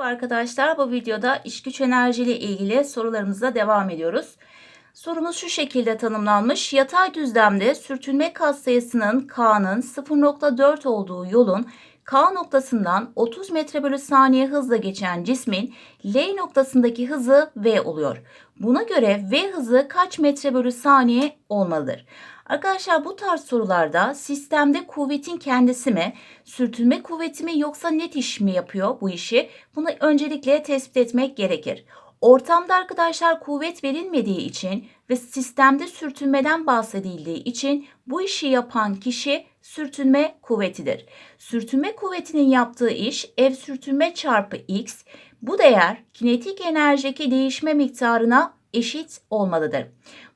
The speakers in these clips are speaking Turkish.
Merhaba arkadaşlar. Bu videoda iş güç enerji ile ilgili sorularımıza devam ediyoruz. Sorumuz şu şekilde tanımlanmış. Yatay düzlemde sürtünme katsayısının K'nın 0.4 olduğu yolun K noktasından 30 metre bölü saniye hızla geçen cismin L noktasındaki hızı V oluyor. Buna göre V hızı kaç metre bölü saniye olmalıdır? Arkadaşlar bu tarz sorularda sistemde kuvvetin kendisi mi, sürtünme kuvveti mi yoksa net iş mi yapıyor bu işi? Bunu öncelikle tespit etmek gerekir. Ortamda arkadaşlar kuvvet verilmediği için ve sistemde sürtünmeden bahsedildiği için bu işi yapan kişi sürtünme kuvvetidir. Sürtünme kuvvetinin yaptığı iş F sürtünme çarpı x. Bu değer kinetik enerjideki değişme miktarına eşit olmalıdır.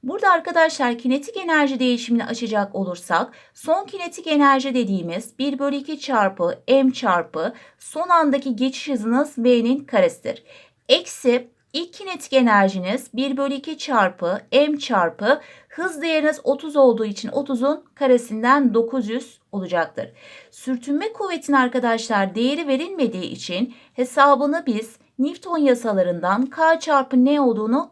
Burada arkadaşlar kinetik enerji değişimini açacak olursak son kinetik enerji dediğimiz 1 bölü 2 çarpı m çarpı son andaki geçiş hızınız v'nin karesidir. Eksi ilk kinetik enerjiniz 1 bölü 2 çarpı m çarpı hız değeriniz 30 olduğu için 30'un karesinden 900 olacaktır. Sürtünme kuvvetinin arkadaşlar değeri verilmediği için hesabını biz Newton yasalarından K çarpı N olduğunu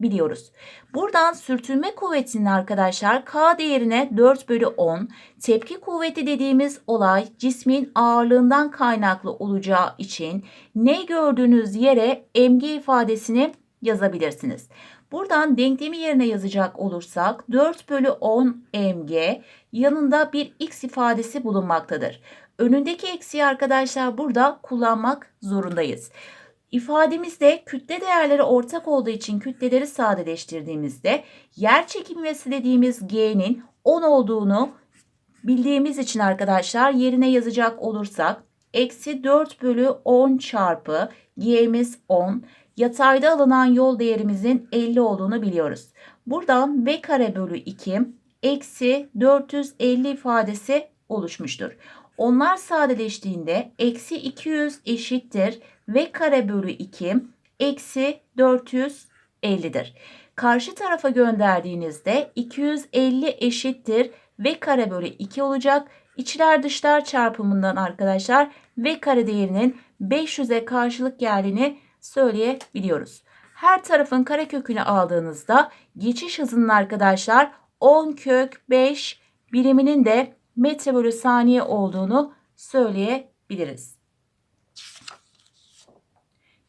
biliyoruz. Buradan sürtünme kuvvetinin arkadaşlar K değerine 4 bölü 10 tepki kuvveti dediğimiz olay cismin ağırlığından kaynaklı olacağı için ne gördüğünüz yere mg ifadesini yazabilirsiniz. Buradan denklemi yerine yazacak olursak 4 bölü 10 mg yanında bir x ifadesi bulunmaktadır. Önündeki eksiği arkadaşlar burada kullanmak zorundayız. İfademizde kütle değerleri ortak olduğu için kütleleri sadeleştirdiğimizde yer çekimvesi dediğimiz G'nin 10 olduğunu bildiğimiz için arkadaşlar yerine yazacak olursak eksi 4 bölü 10 çarpı G'miz 10 yatayda alınan yol değerimizin 50 olduğunu biliyoruz. Buradan V kare bölü 2 eksi 450 ifadesi oluşmuştur. Onlar sadeleştiğinde eksi 200 eşittir v kare bölü 2 eksi 450'dir. Karşı tarafa gönderdiğinizde 250 eşittir v kare bölü 2 olacak. İçler dışlar çarpımından arkadaşlar v kare değerinin 500'e karşılık geldiğini söyleyebiliyoruz. Her tarafın karekökünü aldığınızda geçiş hızının arkadaşlar 10 kök 5 biriminin de metre bölü saniye olduğunu söyleyebiliriz.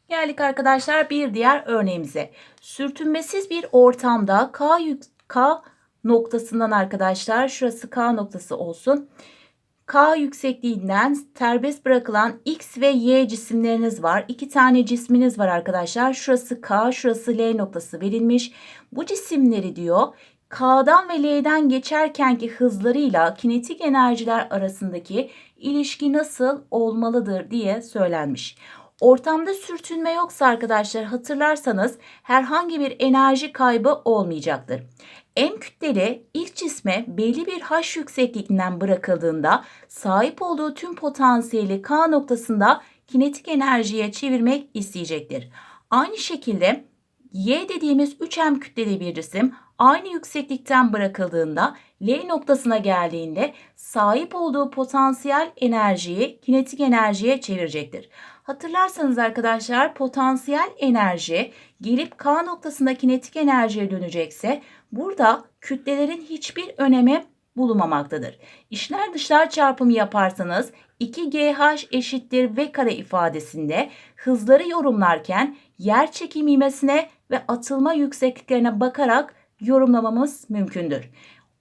Geldik arkadaşlar bir diğer örneğimize. Sürtünmesiz bir ortamda K, yük, K noktasından arkadaşlar şurası K noktası olsun. K yüksekliğinden serbest bırakılan X ve Y cisimleriniz var. İki tane cisminiz var arkadaşlar. Şurası K, şurası L noktası verilmiş. Bu cisimleri diyor K'dan ve L'den geçerkenki hızlarıyla kinetik enerjiler arasındaki ilişki nasıl olmalıdır diye söylenmiş. Ortamda sürtünme yoksa arkadaşlar hatırlarsanız herhangi bir enerji kaybı olmayacaktır. M kütleli ilk cisme belli bir h yüksekliğinden bırakıldığında sahip olduğu tüm potansiyeli K noktasında kinetik enerjiye çevirmek isteyecektir. Aynı şekilde Y dediğimiz 3M kütleli bir cisim aynı yükseklikten bırakıldığında L noktasına geldiğinde sahip olduğu potansiyel enerjiyi kinetik enerjiye çevirecektir. Hatırlarsanız arkadaşlar potansiyel enerji gelip K noktasında kinetik enerjiye dönecekse burada kütlelerin hiçbir önemi bulunmamaktadır. İşler dışlar çarpımı yaparsanız 2GH eşittir V kare ifadesinde hızları yorumlarken yer çekim ivmesine ve atılma yüksekliklerine bakarak yorumlamamız mümkündür.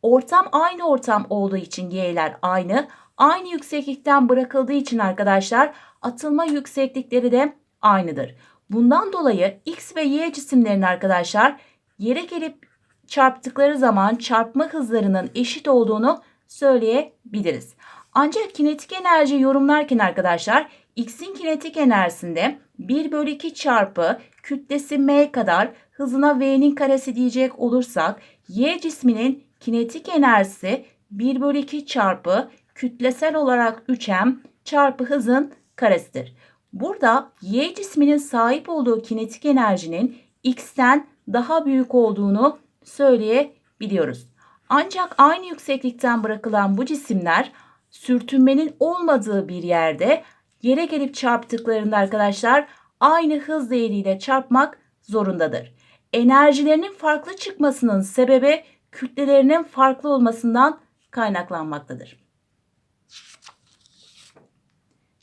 Ortam aynı ortam olduğu için G'ler aynı. Aynı yükseklikten bırakıldığı için arkadaşlar atılma yükseklikleri de aynıdır. Bundan dolayı X ve Y cisimlerin arkadaşlar yere gelip çarptıkları zaman çarpma hızlarının eşit olduğunu söyleyebiliriz. Ancak kinetik enerji yorumlarken arkadaşlar X'in kinetik enerjisinde 1 bölü 2 çarpı kütlesi M kadar hızına V'nin karesi diyecek olursak Y cisminin kinetik enerjisi 1 bölü 2 çarpı kütlesel olarak 3M çarpı hızın karesidir. Burada Y cisminin sahip olduğu kinetik enerjinin X'ten daha büyük olduğunu söyleyebiliyoruz. Ancak aynı yükseklikten bırakılan bu cisimler sürtünmenin olmadığı bir yerde yere gelip çarptıklarında arkadaşlar aynı hız değeriyle çarpmak zorundadır. Enerjilerinin farklı çıkmasının sebebi kütlelerinin farklı olmasından kaynaklanmaktadır.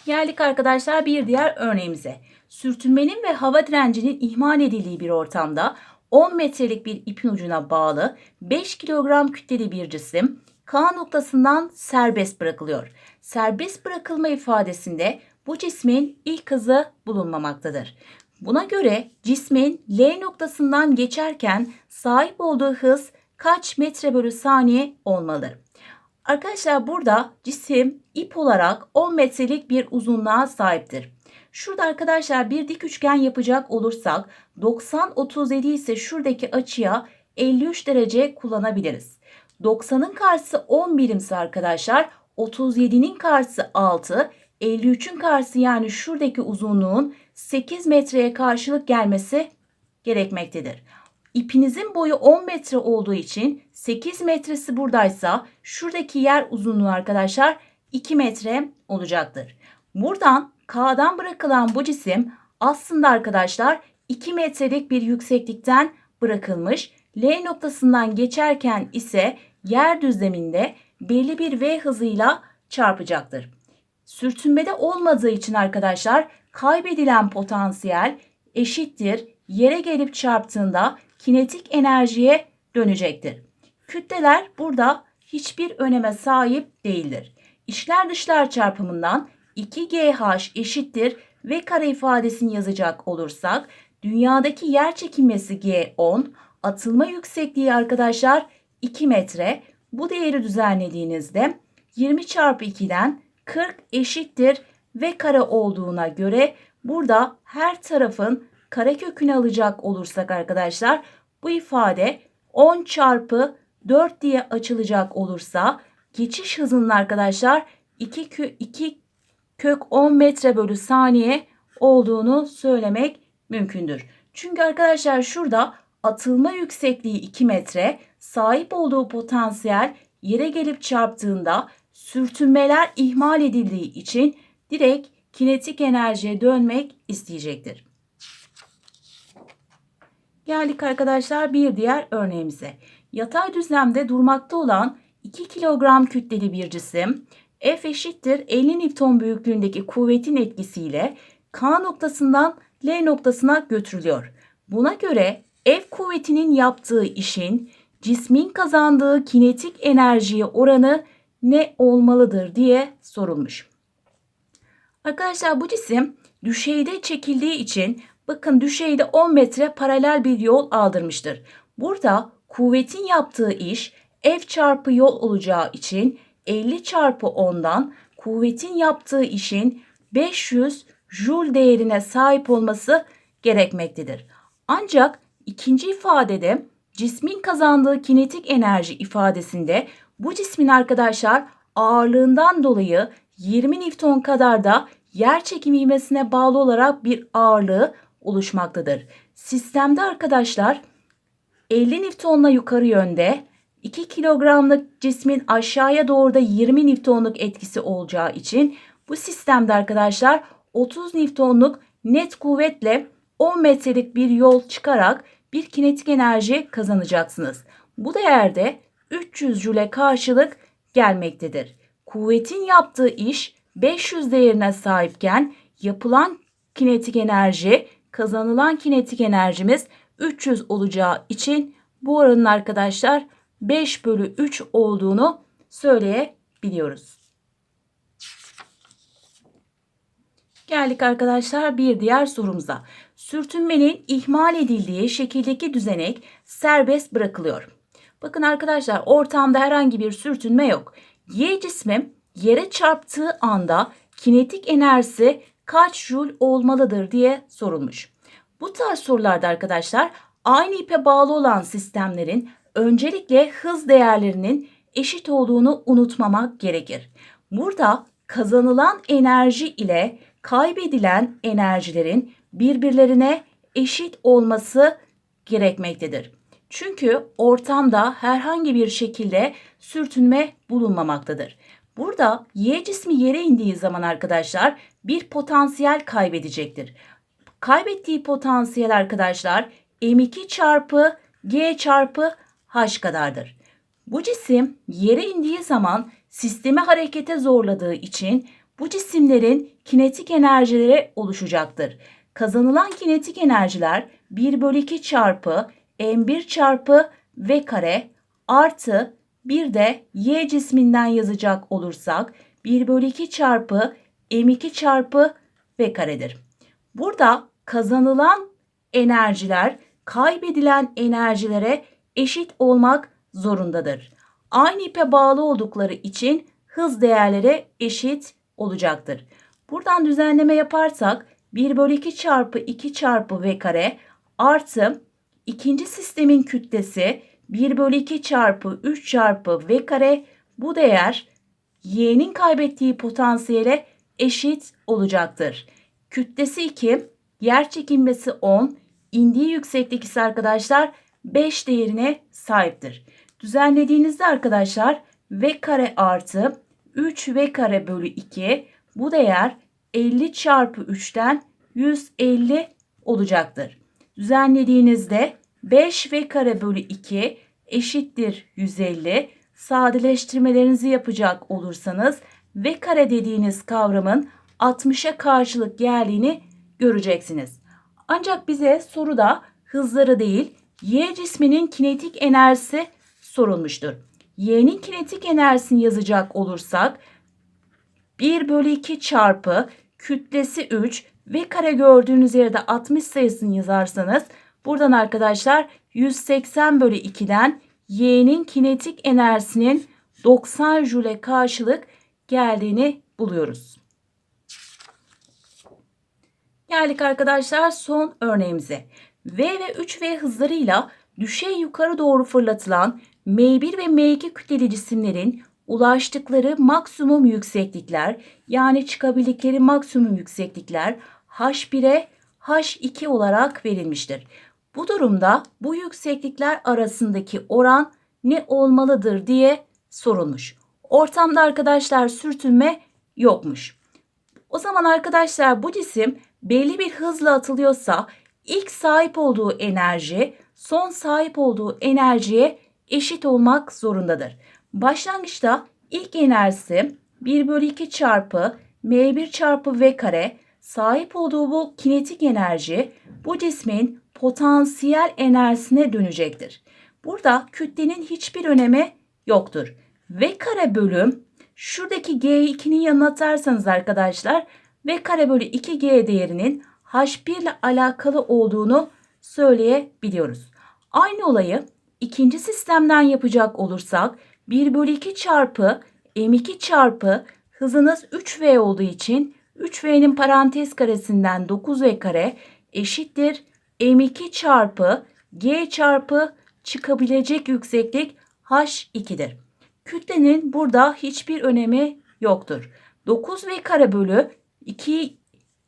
Geldik arkadaşlar bir diğer örneğimize. Sürtünmenin ve hava direncinin ihmal edildiği bir ortamda 10 metrelik bir ipin ucuna bağlı 5 kilogram kütleli bir cisim K noktasından serbest bırakılıyor. Serbest bırakılma ifadesinde bu cismin ilk hızı bulunmamaktadır. Buna göre cismin L noktasından geçerken sahip olduğu hız kaç metre bölü saniye olmalı? Arkadaşlar burada cisim ip olarak 10 metrelik bir uzunluğa sahiptir. Şurada arkadaşlar bir dik üçgen yapacak olursak 90-37 ise şuradaki açıya 53 derece kullanabiliriz. 90'ın karşısı 10 birimse arkadaşlar 37'nin karşısı 6, 53'ün karşısı yani şuradaki uzunluğun 8 metreye karşılık gelmesi gerekmektedir. İpinizin boyu 10 metre olduğu için 8 metresi buradaysa şuradaki yer uzunluğu arkadaşlar 2 metre olacaktır. Buradan K'dan bırakılan bu cisim aslında arkadaşlar 2 metrelik bir yükseklikten bırakılmış. L noktasından geçerken ise yer düzleminde belli bir V hızıyla çarpacaktır. Sürtünmede olmadığı için arkadaşlar kaybedilen potansiyel eşittir yere gelip çarptığında kinetik enerjiye dönecektir. Kütleler burada hiçbir öneme sahip değildir. İşler dışlar çarpımından 2GH eşittir V kare ifadesini yazacak olursak dünyadaki yer çekilmesi G10, atılma yüksekliği arkadaşlar 2 metre. Bu değeri düzenlediğinizde 20 çarpı 2'den 40 eşittir V kare olduğuna göre burada her tarafın karekökünü alacak olursak arkadaşlar bu ifade 10 çarpı 4 diye açılacak olursa geçiş hızının arkadaşlar 2, kö 2 kök 10 metre bölü saniye olduğunu söylemek mümkündür. Çünkü arkadaşlar şurada atılma yüksekliği 2 metre, sahip olduğu potansiyel yere gelip çarptığında sürtünmeler ihmal edildiği için direkt kinetik enerjiye dönmek isteyecektir. Geldik arkadaşlar bir diğer örneğimize. Yatay düzlemde durmakta olan 2 kilogram kütleli bir cisim F eşittir 50 Newton büyüklüğündeki kuvvetin etkisiyle K noktasından L noktasına götürülüyor. Buna göre F kuvvetinin yaptığı işin cismin kazandığı kinetik enerjiye oranı ne olmalıdır diye sorulmuş. Arkadaşlar bu cisim düşeyde çekildiği için bakın düşeyde 10 metre paralel bir yol aldırmıştır. Burada kuvvetin yaptığı iş F çarpı yol olacağı için 50 çarpı 10'dan kuvvetin yaptığı işin 500 joule değerine sahip olması gerekmektedir. Ancak ikinci ifadede cismin kazandığı kinetik enerji ifadesinde bu cismin arkadaşlar ağırlığından dolayı 20 Newton kadar da yer çekimi ivmesine bağlı olarak bir ağırlığı oluşmaktadır. Sistemde arkadaşlar 50 Newton'la yukarı yönde 2 kilogramlık cismin aşağıya doğru da 20 Newton'luk etkisi olacağı için bu sistemde arkadaşlar 30 Newton'luk net kuvvetle 10 metrelik bir yol çıkarak bir kinetik enerji kazanacaksınız. Bu değerde 300 jule karşılık gelmektedir. Kuvvetin yaptığı iş 500 değerine sahipken yapılan kinetik enerji, kazanılan kinetik enerjimiz 300 olacağı için bu oranın arkadaşlar 5 bölü 3 olduğunu söyleyebiliyoruz. Geldik arkadaşlar bir diğer sorumuza. Sürtünmenin ihmal edildiği şekildeki düzenek serbest bırakılıyor. Bakın arkadaşlar ortamda herhangi bir sürtünme yok. Y cismi yere çarptığı anda kinetik enerjisi kaç joule olmalıdır diye sorulmuş. Bu tarz sorularda arkadaşlar aynı ipe bağlı olan sistemlerin öncelikle hız değerlerinin eşit olduğunu unutmamak gerekir. Burada kazanılan enerji ile kaybedilen enerjilerin birbirlerine eşit olması gerekmektedir. Çünkü ortamda herhangi bir şekilde sürtünme bulunmamaktadır. Burada Y cismi yere indiği zaman arkadaşlar bir potansiyel kaybedecektir. Kaybettiği potansiyel arkadaşlar m2 çarpı g çarpı h kadardır. Bu cisim yere indiği zaman sistemi harekete zorladığı için bu cisimlerin kinetik enerjileri oluşacaktır. Kazanılan kinetik enerjiler 1 bölü 2 çarpı m1 çarpı v kare artı bir de y cisminden yazacak olursak 1 bölü 2 çarpı m2 çarpı v karedir. Burada kazanılan enerjiler kaybedilen enerjilere eşit olmak zorundadır. Aynı ipe bağlı oldukları için hız değerleri eşit olacaktır. Buradan düzenleme yaparsak 1 bölü 2 çarpı 2 çarpı v kare artı ikinci sistemin kütlesi 1 bölü 2 çarpı 3 çarpı v kare bu değer y'nin kaybettiği potansiyele eşit olacaktır. Kütlesi 2, yer çekilmesi 10, indiği yükseklik ise arkadaşlar 5 değerine sahiptir. Düzenlediğinizde arkadaşlar v kare artı 3 v kare bölü 2 bu değer 50 çarpı 3'ten 150 olacaktır. Düzenlediğinizde 5 v kare bölü 2 eşittir 150. Sadeleştirmelerinizi yapacak olursanız v kare dediğiniz kavramın 60'a karşılık geldiğini göreceksiniz. Ancak bize soruda hızları değil y cisminin kinetik enerjisi sorulmuştur. y'nin kinetik enerjisini yazacak olursak 1 bölü 2 çarpı kütlesi 3 ve kare gördüğünüz yerde 60 sayısını yazarsanız buradan arkadaşlar 180 bölü 2'den y'nin kinetik enerjisinin 90 jüle karşılık geldiğini buluyoruz. Geldik arkadaşlar son örneğimize. V ve 3V hızlarıyla düşey yukarı doğru fırlatılan M1 ve M2 kütleli cisimlerin ulaştıkları maksimum yükseklikler yani çıkabildikleri maksimum yükseklikler H1'e H2 olarak verilmiştir. Bu durumda bu yükseklikler arasındaki oran ne olmalıdır diye sorulmuş. Ortamda arkadaşlar sürtünme yokmuş. O zaman arkadaşlar bu cisim belli bir hızla atılıyorsa ilk sahip olduğu enerji son sahip olduğu enerjiye eşit olmak zorundadır. Başlangıçta ilk enerjisi 1 bölü 2 çarpı m1 çarpı v kare sahip olduğu bu kinetik enerji bu cismin potansiyel enerjisine dönecektir. Burada kütlenin hiçbir önemi yoktur. V kare bölüm şuradaki G2'nin yanına atarsanız arkadaşlar V kare bölü 2G değerinin H1 ile alakalı olduğunu söyleyebiliyoruz. Aynı olayı ikinci sistemden yapacak olursak 1 bölü 2 çarpı M2 çarpı hızınız 3V olduğu için 3V'nin parantez karesinden 9V kare eşittir M2 çarpı G çarpı çıkabilecek yükseklik H2'dir. Kütlenin burada hiçbir önemi yoktur. 9V kare bölü 2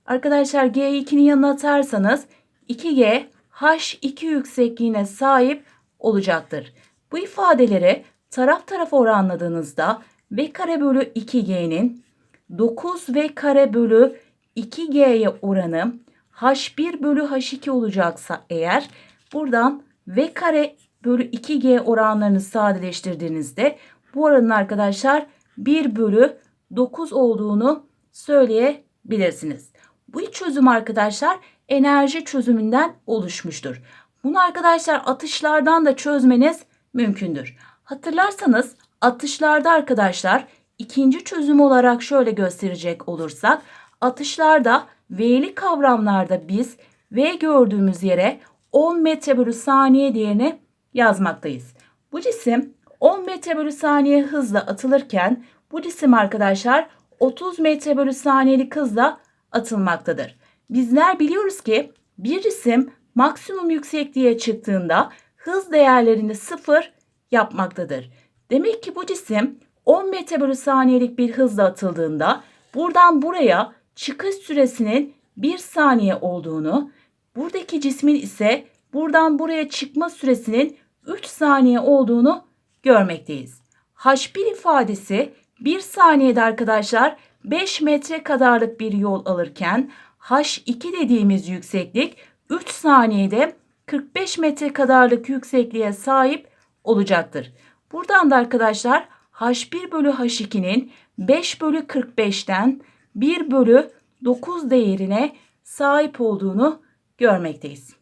arkadaşlar G2'nin yanına atarsanız 2G H2 yüksekliğine sahip olacaktır. Bu ifadeleri taraf tarafa oranladığınızda V kare bölü 2G'nin 9V kare bölü 2G'ye oranı H1 bölü H2 olacaksa eğer buradan V kare bölü 2G oranlarını sadeleştirdiğinizde bu oranın arkadaşlar 1 bölü 9 olduğunu söyleyebilirsiniz. Bu çözüm arkadaşlar enerji çözümünden oluşmuştur. Bunu arkadaşlar atışlardan da çözmeniz mümkündür. Hatırlarsanız atışlarda arkadaşlar ikinci çözüm olarak şöyle gösterecek olursak atışlarda V'li kavramlarda biz V gördüğümüz yere 10 metre bölü saniye değerini yazmaktayız. Bu cisim 10 metre bölü saniye hızla atılırken bu cisim arkadaşlar 30 metre bölü saniyelik hızla atılmaktadır. Bizler biliyoruz ki bir cisim maksimum yüksekliğe çıktığında hız değerlerini sıfır yapmaktadır. Demek ki bu cisim 10 metre bölü saniyelik bir hızla atıldığında buradan buraya çıkış süresinin 1 saniye olduğunu, buradaki cismin ise buradan buraya çıkma süresinin 3 saniye olduğunu görmekteyiz. H1 ifadesi 1 saniyede arkadaşlar 5 metre kadarlık bir yol alırken H2 dediğimiz yükseklik 3 saniyede 45 metre kadarlık yüksekliğe sahip olacaktır. Buradan da arkadaşlar H1 bölü H2'nin 5 bölü 45'ten 1 bölü 9 değerine sahip olduğunu görmekteyiz.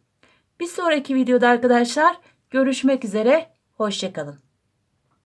Bir sonraki videoda arkadaşlar görüşmek üzere. Hoşçakalın.